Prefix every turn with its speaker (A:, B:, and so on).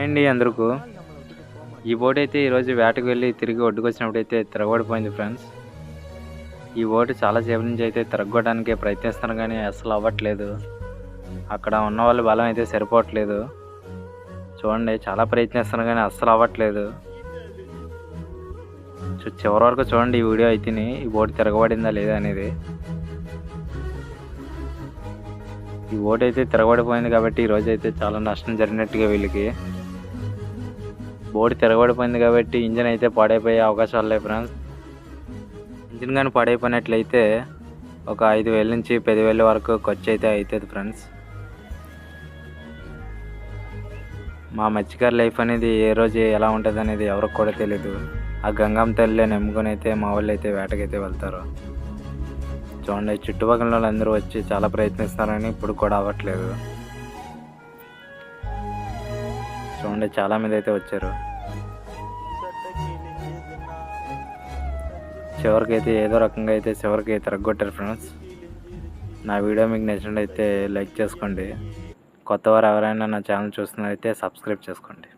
A: అండి అందరికీ. ఈ బోట్ అయితే ఈరోజు వేటకు వెళ్ళి తిరిగి ఒడ్డుకొచ్చినప్పుడు అయితే తిరగబడిపోయింది ఫ్రెండ్స్ ఈ బోటు చాలా సేపు నుంచి అయితే తిరగొడానికి ప్రయత్నిస్తాను కానీ అసలు అవ్వట్లేదు. అక్కడ ఉన్న వాళ్ళ బలం అయితే సరిపోవట్లేదు. చూడండి చాలా ప్రయత్నిస్తాను కానీ అస్సలు అవ్వట్లేదు. చివరి వరకు చూడండి ఈ వీడియో అయితే ఈ బోట్ తిరగబడిందా లేదా అనేది. ఈ బోట్ అయితే తిరగబడిపోయింది కాబట్టి ఈ రోజు అయితే చాలా నష్టం జరిగినట్టుగా వీళ్ళకి. బోట్ తిరగబడిపోయింది కాబట్టి ఇంజిన్ అయితే పాడైపోయే అవకాశాలు లేవు ఫ్రెండ్స్. ఇంజిన్ కానీ పాడైపోయినట్లయితే ఒక ఐదు వేల నుంచి పదివేల వరకు ఖర్చు అయితే అవుతుంది ఫ్రెండ్స్. మా మత్స్యకారు లైఫ్ అనేది ఏ రోజు ఎలా ఉంటుంది అనేది ఎవరికి కూడా తెలియదు ఆ గంగమ్మ తల్లి నమ్ముకొని అయితే మా వాళ్ళు అయితే వేటకైతే వెళ్తారు. చూడండి చుట్టుపక్కల వాళ్ళందరూ వచ్చి చాలా ప్రయత్నిస్తారని ఇప్పుడు కూడా అవ్వట్లేదు. చూడండి చాలా మంది అయితే వచ్చారు. చివరికి అయితే ఏదో రకంగా అయితే చివరికి తిరగొట్టారు ఫ్రెండ్స్. నా వీడియో మీకు నచ్చినట్టయితే లైక్ చేసుకోండి. కొత్తవారు ఎవరైనా నా ఛానల్ చూస్తున్నారైతే సబ్స్క్రైబ్ చేసుకోండి.